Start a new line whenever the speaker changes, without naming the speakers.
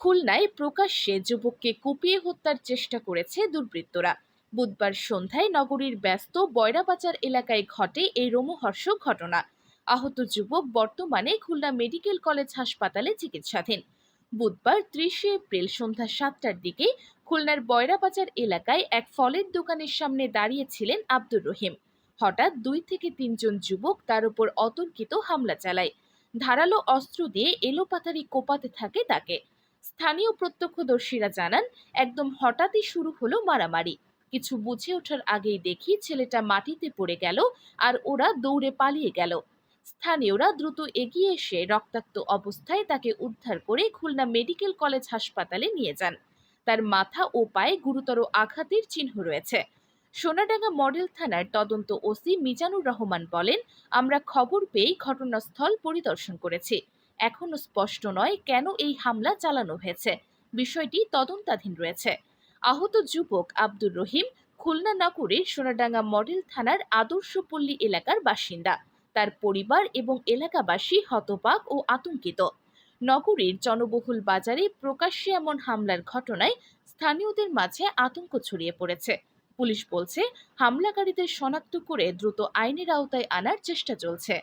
খুলনায় প্রকাশ্যে যুবককে কুপিয়ে হত্যার চেষ্টা করেছে দুর্বৃত্তরা। বুধবার সন্ধ্যায় নগরীর ব্যস্ত বয়রাবাজার এলাকায় ঘটে এই রোমহর্ষক ঘটনা। আহত যুবক বর্তমানে খুলনা মেডিকেল কলেজ হাসপাতালে চিকিৎসাধীন। বুধবার ত্রিশে এপ্রিল সন্ধ্যা সাতটার দিকে খুলনার বয়রাবাজার এলাকায় এক ফলের দোকানের সামনে দাঁড়িয়েছিলেন আব্দুর রহিম। হঠাৎ দুই থেকে তিনজন যুবক তার উপর অতর্কিত হামলা চালায়। ধারালো অস্ত্র দিয়ে এলোপাতারি কোপাতে থাকে তাকে। স্থানীয় প্রত্যক্ষদর্শীরা জানান, একদম হঠাৎই শুরু হলো মারামারি। কিছু বুঝে ওঠার আগেই দেখি ছেলেটা মাটিতে পড়ে গেল আর ওরা দৌড়ে পালিয়ে গেল। স্থানীয়রা দ্রুত এগিয়ে এসে রক্তাক্ত অবস্থায় তাকে উদ্ধার করে খুলনা মেডিকেল কলেজ হাসপাতালে নিয়ে যান। তার মাথা ও পায়ে গুরুতর আঘাতের চিহ্ন রয়েছে। সোনাডাঙ্গা মডেল থানার তদন্ত ওসি মিজানুর রহমান বলেন, আমরা খবর পেয়ে ঘটনাস্থল পরিদর্শন করেছি। এখনও স্পষ্ট নয় কেন এই হামলা চালানো হয়েছে। বিষয়টি তদন্তাধীন রয়েছে। আহত যুবক আব্দুর রহিম খুলনা নগরীর সোনাডাঙ্গা মডেল থানার আদর্শপল্লী এলাকার বাসিন্দা। তার পরিবার এবং এলাকাবাসী হতবাক ও আতঙ্কিত। নগরীর জনবহুল বাজারে প্রকাশ্যে এমন হামলার ঘটনায় স্থানীয়দের মাঝে আতঙ্ক ছড়িয়ে পড়েছে। পুলিশ বলছে, হামলাকারীদের শনাক্ত করে দ্রুত আইনের আওতায় আনার চেষ্টা চলছে।